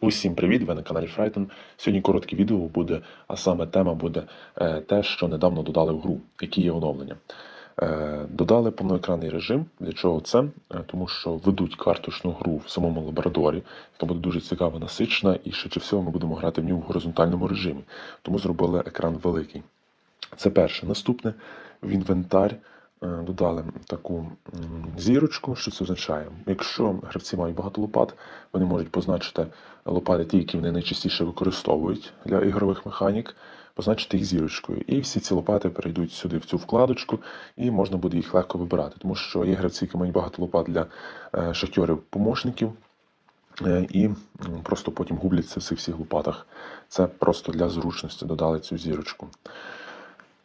Усім привіт! Ви на каналі Фрайтон. Сьогодні коротке відео буде, а саме тема буде е, те, що недавно додали в гру, які є оновлення. Е, Додали повноекранний режим. Для чого це? Е, Тому що ведуть карточну гру в самому лабораторії, яка буде дуже цікава, насичена, і швидше всього ми будемо грати в нього в горизонтальному режимі. Тому зробили екран великий. Це перше. Наступне в інвентар додали таку зірочку. Що це означає? Якщо гравці мають багато лопат, вони можуть позначити лопати, ті, які вони найчастіше використовують для ігрових механік, позначити їх зірочкою. І всі ці лопати перейдуть сюди, в цю вкладочку, і можна буде їх легко вибирати. Тому що є гравці, які мають багато лопат для е, шахтьорів-помощників. Е, І просто потім губляться в цих всіх лопатах. Це просто для зручності додали цю зірочку.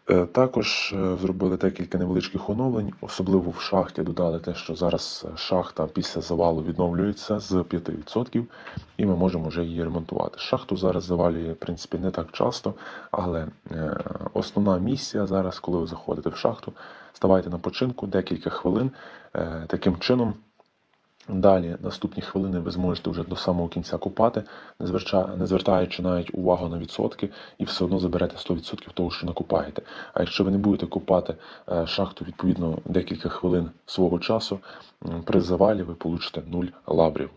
Е, Також е, зробили декілька невеличких оновлень, особливо в шахті додали те, що зараз е, шахта після завалу відновлюється з 5%, і ми можемо вже її ремонтувати. Шахту зараз завалює, в принципі, не так часто, але основна місія зараз, коли ви заходите в шахту, ставайте на починку декілька хвилин. Таким чином Далі, наступні хвилини ви зможете вже до самого кінця купати, не, звертаючи навіть увагу на відсотки, і все одно заберете 100% того, що накупаєте. А якщо ви не будете купати е, шахту відповідно декілька хвилин свого часу, при завалі ви получите 0 лаврів.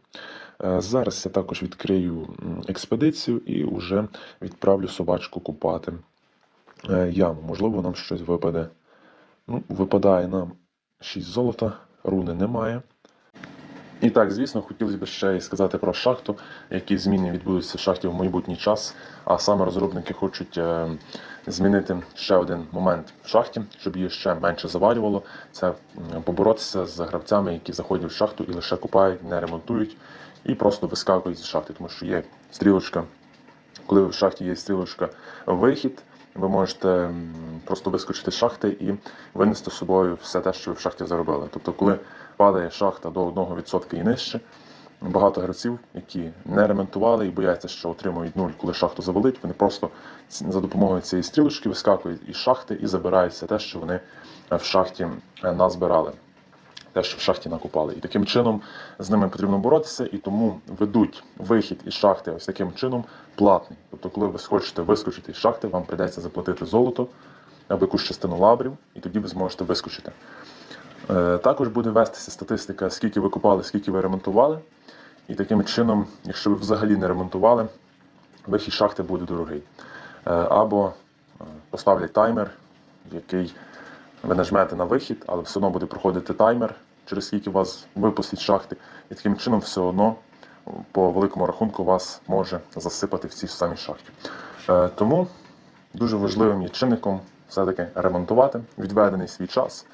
Е, Зараз я також відкрию експедицію і вже відправлю собачку купати е, яму. Можливо, нам щось випаде. Ну, випадає нам 6 золота, руни немає. І так, звісно, хотілося б ще й сказати про шахту, які зміни відбудуться в шахті в майбутній час. А саме розробники хочуть е, змінити ще один момент в шахті, щоб її ще менше завалювало. Це поборотися з гравцями, які заходять в шахту і лише купають, не ремонтують і просто вискакують з шахти, тому що є стрілочка. Коли в шахті є стрілочка вихід, ви можете просто вискочити з шахти і винести з собою все те, що ви в шахті заробили. Тобто, коли падає шахта до 1% і нижче, багато гравців, які не ремонтували і бояться, що отримують нуль, коли шахту завалить, вони просто за допомогою цієї стрілочки вискакують із шахти і забирають все те, що вони е, в шахті е, назбирали те, що в шахті накопали. І таким чином з ними потрібно боротися, і тому ведуть вихід із шахти ось таким чином платний. Тобто, коли ви хочете вискочити із шахти, вам прийдеться заплатити золото або якусь частину лаврів, і тоді ви зможете вискочити. Е, Також буде вестися статистика, скільки ви купали, скільки ви ремонтували. І таким чином, якщо ви взагалі не ремонтували, вихід шахти буде дорогий. Е, Або е, поставлять таймер, який ви нажмете на вихід, але все одно буде проходити таймер, через скільки вас випустять шахти, і таким чином все одно по великому рахунку вас може засипати в цій ж самій шахті. Е, Тому дуже важливим є чинником все-таки ремонтувати відведений свій час.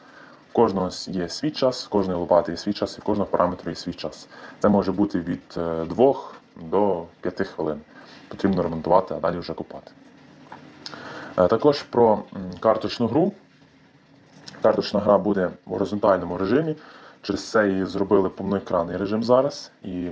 У кожного є свій час, у кожної лопати є свій час, і у кожного параметру є свій час. Це може бути від 2 до 5 хвилин. Потрібно ремонтувати, а далі вже купати. Е, Також про карточну гру. Карточна гра буде в горизонтальному режимі. Через це і зробили повноекранний режим зараз. І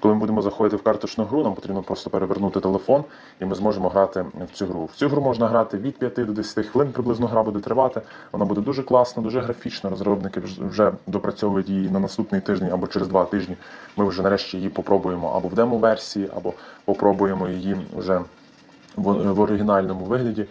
коли ми будемо заходити в карточну гру, нам потрібно просто перевернути телефон, і ми зможемо грати в цю гру. В цю гру можна грати від 5 до 10 хвилин, приблизно гра буде тривати. Вона буде дуже класна, дуже графічна. Розробники вж- вже допрацьовують її на наступний тиждень або через два тижні. Ми вже нарешті її попробуємо або в демо-версії, або попробуємо її вже в, в оригінальному вигляді.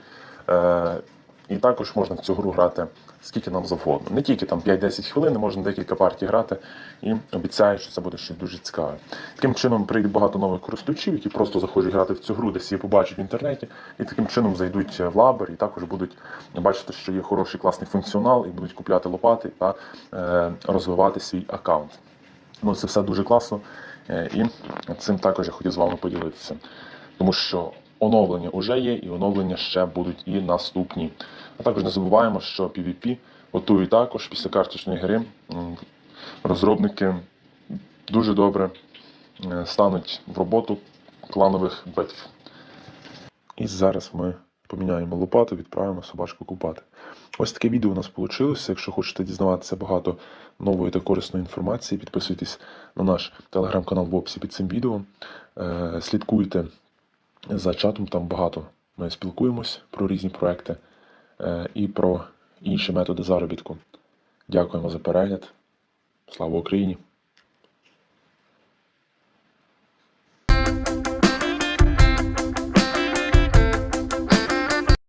Е, і також можна в цю гру грати скільки нам завгодно. Не тільки там 5-10 хвилин, можна декілька партій грати і обіцяю, що це буде щось дуже цікаве. Таким чином прийде багато нових користувачів, які просто захочуть грати в цю гру, десь її побачать в інтернеті, і таким чином зайдуть в лабер, і також будуть бачити, що є хороший класний функціонал, і будуть купляти лопати та е, розвивати свій аккаунт. Ну, це все дуже класно. е, І цим також я хотів з вами поділитися. Тому що оновлення вже є, і оновлення ще будуть і наступні. А також не забуваємо, що PvP готують також після карточної гри. Розробники дуже добре е, стануть в роботу кланових битв. І зараз ми поміняємо лопату, відправимо собачку купати. Ось таке відео у нас вийшло. Якщо хочете дізнаватися багато нової та корисної інформації, підписуйтесь на наш телеграм-канал в описі під цим відео. Е, Слідкуйте за чатом, там багато ми спілкуємось про різні проекти е, і про інші методи заробітку. Дякуємо за перегляд. Слава Україні!